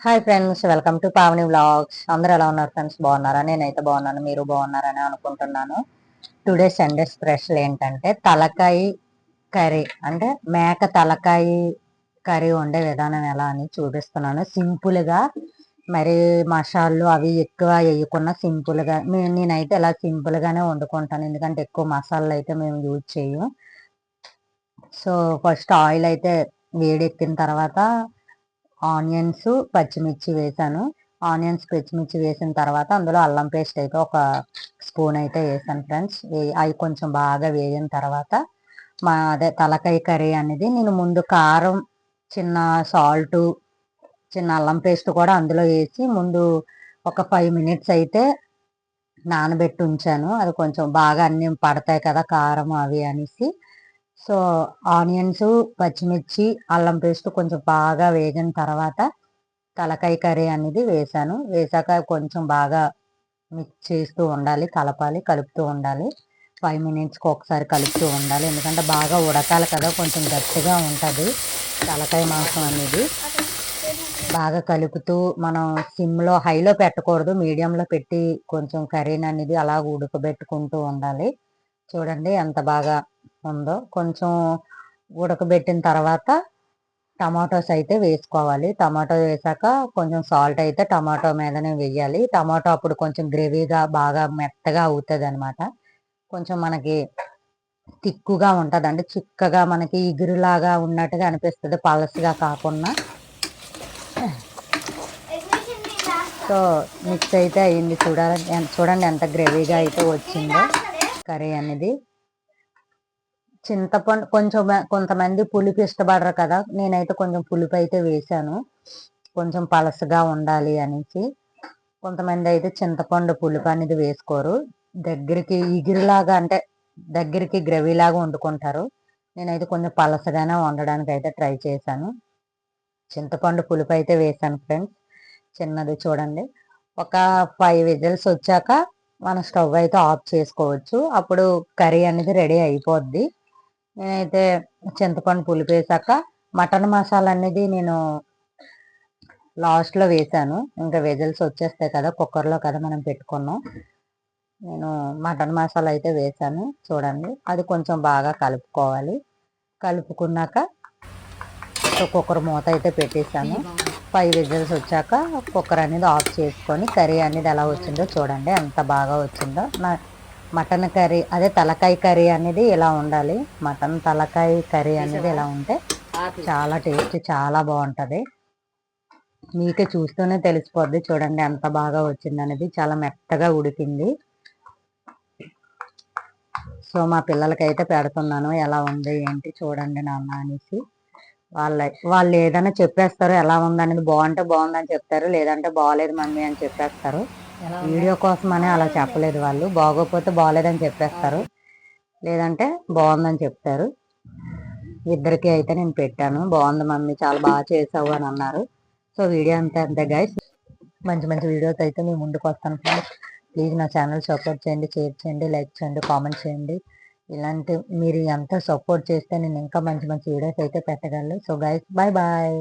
Hi friends welcome to Pavani vlogs. అందరూ ఎలా ఉన్నారు ఫ్రెండ్స్? బాగున్నారా? నేనైతే బాగున్నాను మీరు బాగున్నారని అనుకుంటున్నాను. టుడే సండే స్పెషల్ ఏంటంటే తలకాయ కర్రీ. అంటే మేక తలకాయ కర్రీ వండే విధానం ఎలా అని చూపిస్తున్నాను. సింపుల్గా మరి మసాలు అవి ఎక్కువ వేయకుండా సింపుల్గా నేనైతే ఇలా సింపుల్గానే వండుకుంటాను. ఎందుకంటే ఎక్కువ మసాలాలు అయితే మేము యూజ్ చేయము. సో ఫస్ట్ ఆయిల్ అయితే వేడెక్కిన తర్వాత ఆనియన్స్ పచ్చిమిర్చి వేసాను. ఆనియన్స్ పచ్చిమిర్చి వేసిన తర్వాత అందులో అల్లం పేస్ట్ అయితే ఒక స్పూన్ అయితే వేసాను ఫ్రెండ్స్. అవి కొంచెం బాగా వేగిన తర్వాత మా అదే తలకాయ కర్రీ అనేది నేను ముందు కారం చిన్న సాల్ట్ చిన్న అల్లం పేస్ట్ కూడా అందులో వేసి ముందు ఒక ఫైవ్ మినిట్స్ అయితే నానబెట్టి ఉంచాను. అది కొంచెం బాగా అన్ని పడతాయి కదా కారం అవి అనేసి. సో ఆనియన్స్ పచ్చిమిర్చి అల్లం పేస్ట్ కొంచెం బాగా వేగిన తర్వాత తలకాయ కర్రీ అనేది వేసాను. వేసాక కొంచెం బాగా మిక్స్ చేస్తూ ఉండాలి కలపాలి కలుపుతూ ఉండాలి. ఫైవ్ మినిట్స్కి ఒకసారి కలుపుతూ ఉండాలి. ఎందుకంటే బాగా ఉడకాలి కదా కొంచెం గట్టిగా ఉంటుంది తలకాయ మాంసం అనేది. బాగా కలుపుతూ మనం సిమ్లో హైలో పెట్టకూడదు. మీడియంలో పెట్టి కొంచెం కర్రీని అనేది అలా ఉడకబెట్టుకుంటూ ఉండాలి. చూడండి ఎంత బాగా ఉందో కొంచెం ఉడకబెట్టిన తర్వాత టమాటోస్ అయితే వేసుకోవాలి. టమాటో వేసాక కొంచెం సాల్ట్ అయితే టమాటో మీదనే వేయాలి. టమాటో అప్పుడు కొంచెం గ్రేవీగా బాగా మెత్తగా అవుతుంది అనమాట కొంచెం మనకి తిక్కుగా ఉంటుంది అంటే చిక్కగా మనకి ఇగురులాగా ఉన్నట్టుగా అనిపిస్తుంది. పలసగా కాకుండా. సో మిక్స్ అయితే అయింది. చూడాలి చూడండి ఎంత గ్రేవీగా అయితే వచ్చిందో. కర్రీ అనేది చింతపండు కొంచెం కొంతమంది పులుపు ఇష్టపడరు కదా. నేనైతే కొంచెం పులుపు అయితే వేసాను కొంచెం పలసగా ఉండాలి అనేసి. కొంతమంది అయితే చింతపండు పులుపు అనేది వేసుకోరు. దగ్గరికి ఇగిరిలాగా అంటే దగ్గరికి గ్రవీలాగా వండుకుంటారు. నేనైతే కొంచెం పలసగానే వండడానికి అయితే ట్రై చేశాను. చింతపండు పులుపు అయితే వేసాను ఫ్రెండ్స్. చిన్నది చూడండి. ఒక ఫైవ్ విజిల్స్ వచ్చాక మన స్టవ్ అయితే ఆఫ్ చేసుకోవచ్చు. అప్పుడు కర్రీ అనేది రెడీ అయిపోద్ది. నేనైతే చింతపండు పులుపు వేసాక మటన్ మసాలా అనేది నేను లాస్ట్లో వేసాను. ఇంకా విజిల్స్ వచ్చేస్తాయి కదా కుక్కర్లో కదా మనం పెట్టుకున్నాం. నేను మటన్ మసాలా అయితే వేసాను చూడండి. అది కొంచెం బాగా కలుపుకోవాలి. కలుపుకున్నాక కుక్కర్ మూత అయితే పెట్టేశాను. ఫైవ్ విజిల్స్ వచ్చాక కుక్కర్ అనేది ఆఫ్ చేసుకొని కర్రీ అనేది ఎలా వచ్చిందో చూడండి. ఎంత బాగా వచ్చిందో. నా మటన్ కర్రీ అదే తలకాయ కర్రీ అనేది ఇలా ఉండాలి? మటన్ తలకాయ కర్రీ అనేది ఇలా ఉంటే చాలా టేస్ట్ చాలా బాగుంటుంది. మీకే చూస్తూనే తెలిసిపోద్ది చూడండి ఎంత బాగా వచ్చింది అనేది. చాలా మెత్తగా ఉడికింది. సో మా పిల్లలకైతే పెడుతున్నాను ఎలా ఉంది ఏంటి చూడండి నాన్న అనేసి. వాళ్ళ వాళ్ళు ఏదైనా చెప్పేస్తారు ఎలా ఉంది అనేది బాగుంటే బాగుందని చెప్తారు లేదంటే బాగాలేదు మమ్మీ అని చెప్పేస్తారు. వీడియో కోసం అని అలా చెప్పలేదు వాళ్ళు. బాగోకపోతే బాగాలేదని చెప్పేస్తారు. లేదంటే బాగుందని చెప్తారు. ఇద్దరికి అయితే నేను పెట్టాను. బాగుంది మమ్మీ చాలా బాగా చేసావు అని అన్నారు. సో వీడియో అంతే అంతే గైస్ మంచి మంచి వీడియోస్ అయితే మేము ముందుకు వస్తాను ఫ్రెండ్స్ ప్లీజ్ నా ఛానల్ సపోర్ట్ చేయండి షేర్ చేయండి లైక్ చేయండి కామెంట్ చేయండి. ఇలాంటి మీరు ఎంత సపోర్ట్ చేస్తే నేను ఇంకా మంచి మంచి వీడియోస్ అయితే పెట్టగలను. So guys bye bye